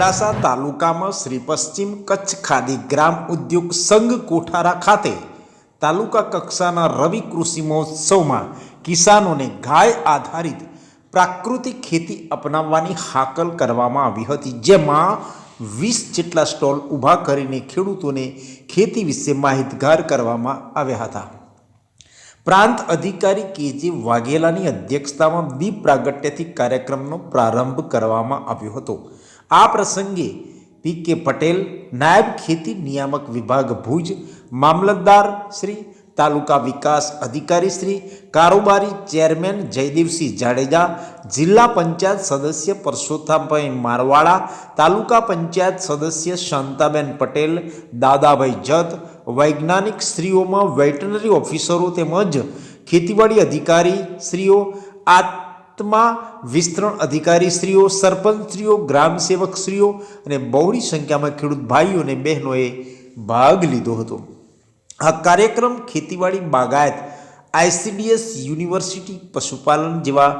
અબડાસા તાલુકામાં શ્રી પશ્ચિમ કચ્છ ખાદી ગ્રામ ઉદ્યોગ સંઘ કોઠારા ખાતે તાલુકા કક્ષાના રવિ કૃષિ મહોત્સવમાં કિસાનોને ગાય આધારિત પ્રાકૃતિક ખેતી અપનાવવાની હાકલ કરવામાં આવી હતી, જેમાં વીસ જેટલા સ્ટોલ ઊભા કરીને ખેડૂતોને ખેતી વિશે માહિતગાર કરવામાં આવ્યા હતા. પ્રાંત અધિકારી કે જે વાઘેલાની અધ્યક્ષતામાં દીપ પ્રાગટ્યથી કાર્યક્રમનો પ્રારંભ કરવામાં આવ્યો હતો. આ પ્રસંગે પી કે પટેલ, નાયબ ખેતી નિયામક વિભાગ ભુજ, મામલતદાર શ્રી, તાલુકા વિકાસ અધિકારી શ્રી, કારોબારી ચેરમેન જયદેવસિંહ જાડેજા, જિલ્લા પંચાયત સદસ્ય પરસોત્તમભાઈ મારવાડા, તાલુકા પંચાયત સદસ્ય શાંતાબેન પટેલ, દાદાભાઈ જત, વૈજ્ઞાનિક શ્રીઓમાં વેટનરી ઓફિસરો તેમજ ખેતીવાડી અધિકારી શ્રીઓ આત્મા વિસ્તરણ અધિકારી શ્રીઓ સરપંચ શ્રીઓ ગ્રામ સેવક શ્રીઓ અને બહોળી સંખ્યામાં ખેડૂત ભાઈઓ અને બહેનોએ ભાગ લીધો હતો. આ કાર્યક્રમ ખેતીવાડી બાગાયત, આઈસીડીએસ યુનિવર્સિટી પશુપાલન જેવા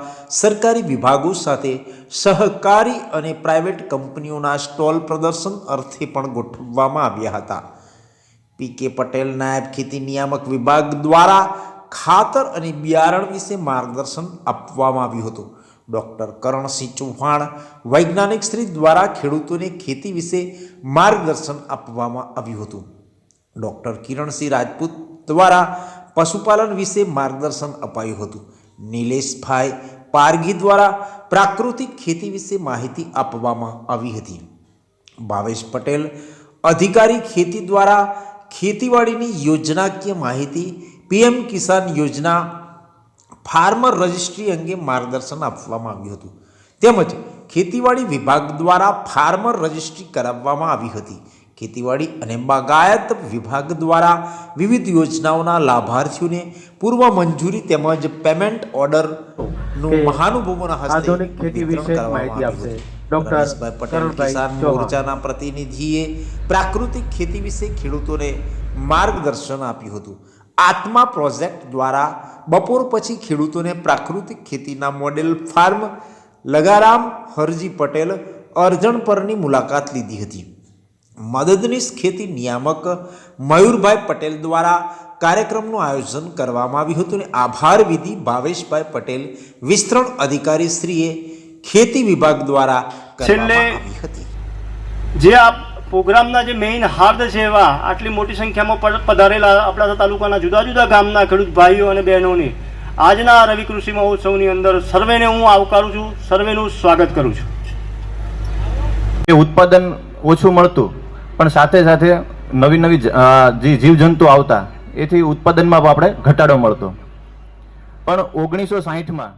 સરકારી વિભાગો સાથે સહકારી અને પ્રાઇવેટ કંપનીઓના સ્ટોલ પ્રદર્શન અર્થે પણ ગોઠવવામાં આવ્યા હતા. પી કે પટેલ નાયબ ખેતી નિયામક વિભાગ દ્વારા ખાતર અને બિયારણ વિશે માર્ગદર્શન આપવામાં આવ્યું હતું. ડૉક્ટર કરણસિંહ ચૌહાણ વૈજ્ઞાનિક શ્રી દ્વારા ખેડૂતોને ખેતી વિશે માર્ગદર્શન આપવામાં આવ્યું હતું. ડૉક્ટર કિરણસિંહ રાજપૂત દ્વારા પશુપાલન વિશે માર્ગદર્શન અપાયું હતું. નિલેશભાઈ પારગી દ્વારા પ્રાકૃતિક ખેતી વિશે માહિતી આપવામાં આવી હતી. ભાવેશ પટેલ અધિકારી ખેતી દ્વારા ખેતીવાડીની યોજનાકીય માહિતી પીએમ કિસાન યોજના ફાર્મર રજિસ્ટ્રી અંગે માર્ગદર્શન આપવામાં આવ્યું હતું. તેમજ ખેતીવાડી વિભાગ દ્વારા ફાર્મર રજિસ્ટ્રી કરાવવામાં આવી હતી. ખેતીવાડી અને બાગાયત વિભાગ દ્વારા વિવિધ યોજનાઓના લાભાર્થીઓને પૂર્વ મંજૂરી તેમજ પેમેન્ટ ઓર્ડરનું મહાનુભવોના હસ્તે ખેતી વિશે માહિતી આપશે. ડોક્ટર પટેલ કિસાન મોરચાના પ્રતિનિધિએ પ્રાકૃતિક ખેતી વિશે ખેડૂતોને માર્ગદર્શન આપ્યું હતું. આત્મા પ્રોજેક્ટ દ્વારા બપોર પછી ખેડૂતોને પ્રાકૃતિક ખેતીના મોડેલ ફાર્મ લગારામ હરજી પટેલ અરજણ પરની મુલાકાત લીધી હતી. મદદનીશ ખેતી નિયામક મયુરભાઈ પટેલ દ્વારા કાર્યક્રમનું આયોજન કરવામાં આવ્યું હતું અને આભાર વિધિ ભાવેશભાઈ પટેલ વિસ્તરણ અધિકારી શ્રીએ ખેતી વિભાગ દ્વારા કરવામાં આવી હતી. જે આ પ્રોગ્રામના જે મેઇન હાર્દ છે એવા, આટલી મોટી સંખ્યામાં પધારેલા આપણા તાલુકાના જુદા જુદા ગામના ખેડૂત ભાઈઓ અને બહેનોની, આજના રવિ કૃષિ મહોત્સવની અંદર સર્વેને હું આવકારું છું, સર્વેનું સ્વાગત કરું છું. એ ઉત્પાદન ઓછું મળતું, પણ સાથે સાથે નવી નવી જે જીવજંતુ આવતા, એથી ઉત્પાદનમાં આપણે ઘટાડો મળતો. પણ ઓગણીસો સાહીઠમાં